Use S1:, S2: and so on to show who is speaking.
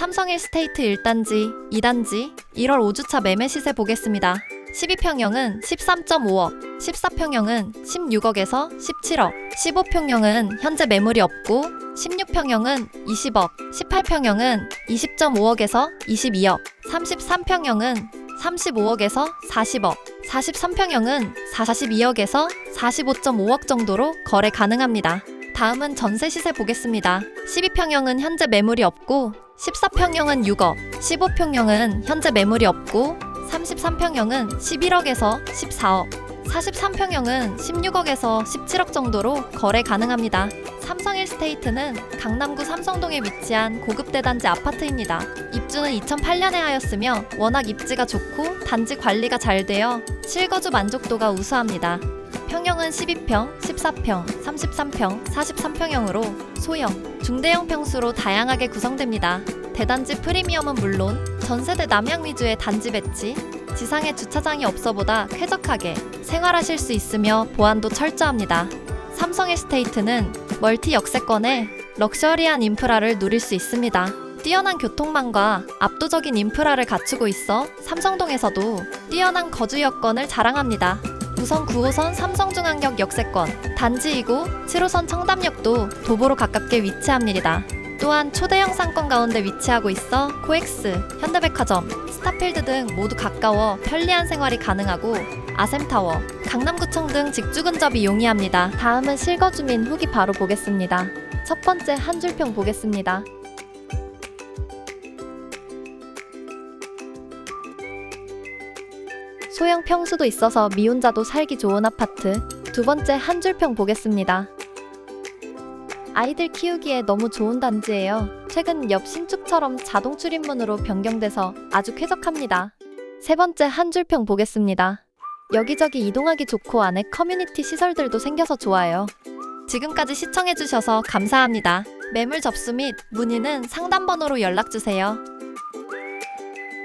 S1: 삼성 일스테이트 1단지, 2단지 1월 5주차 매매 시세 보겠습니다. 12평형은 13.5억, 14평형은 16억에서 17억, 15평형은 현재 매물이 없고 16평형은 20억, 18평형은 20.5억에서 22억, 33평형은 35억에서 40억, 43평형은 42억에서 45.5억 정도로 거래 가능합니다. 다음은 전세 시세 보겠습니다. 12평형은 현재 매물이 없고 14평형은 6억, 15평형은 현재 매물이 없고 33평형은 11억에서 14억, 43평형은 16억에서 17억 정도로 거래 가능합니다. 삼성 일스테이트는 강남구 삼성동에 위치한 고급 대단지 아파트입니다. 입주는 2008년에 하였으며 워낙 입지가 좋고 단지 관리가 잘 되어 실거주 만족도가 우수합니다. 평형은 12평, 14평, 33평, 43평형으로 소형, 중대형 평수로 다양하게 구성됩니다. 대단지 프리미엄은 물론 전세대 남향 위주의 단지 배치, 지상에 주차장이 없어보다 쾌적하게 생활하실 수 있으며 보안도 철저합니다. 삼성 에스테이트는 멀티 역세권에 럭셔리한 인프라를 누릴 수 있습니다. 뛰어난 교통망과 압도적인 인프라를 갖추고 있어 삼성동에서도 뛰어난 거주 여건을 자랑합니다. 우선 9호선 삼성중앙역 역세권, 단지 2구 7호선 청담역도 도보로 가깝게 위치합니다. 또한 초대형 상권 가운데 위치하고 있어 코엑스, 현대백화점, 스타필드 등 모두 가까워 편리한 생활이 가능하고 아셈타워, 강남구청 등 직주 근접이 용이합니다. 다음은 실거주민 후기 바로 보겠습니다. 첫 번째 한 줄평 보겠습니다. 소형 평수도 있어서 미혼자도 살기 좋은 아파트. 두 번째 한 줄평 보겠습니다. 아이들 키우기에 너무 좋은 단지예요. 최근 옆 신축처럼 자동 출입문으로 변경돼서 아주 쾌적합니다. 세 번째 한 줄평 보겠습니다. 여기저기 이동하기 좋고 안에 커뮤니티 시설들도 생겨서 좋아요. 지금까지 시청해주셔서 감사합니다. 매물 접수 및 문의는 상담번호로 연락주세요.